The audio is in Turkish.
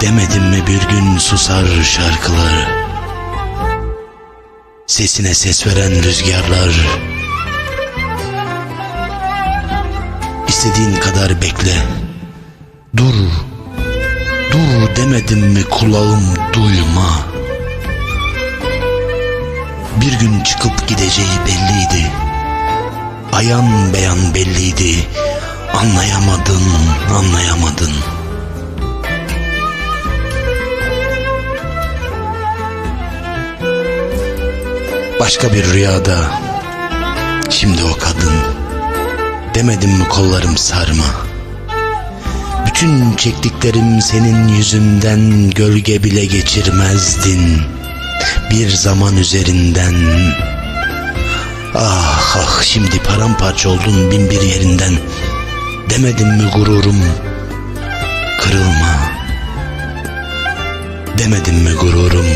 Demedim mi bir gün susar şarkılar Sesine ses veren rüzgarlar. İstediğin kadar bekle. Dur. Dur demedim mi kulağım duyma? Bir gün çıkıp gideceği belliydi. Ayan beyan belliydi. Anlayamadın, anlayamadın Başka bir rüyada. Şimdi o kadın. Demedim mi kollarım sarma? Bütün çektiklerim senin yüzünden Gölge bile geçirmezdin. Bir zaman üzerinden. Ah ah şimdi paramparça oldun bin bir yerinden. Demedim mi gururum? Kırılma. Demedim mi gururum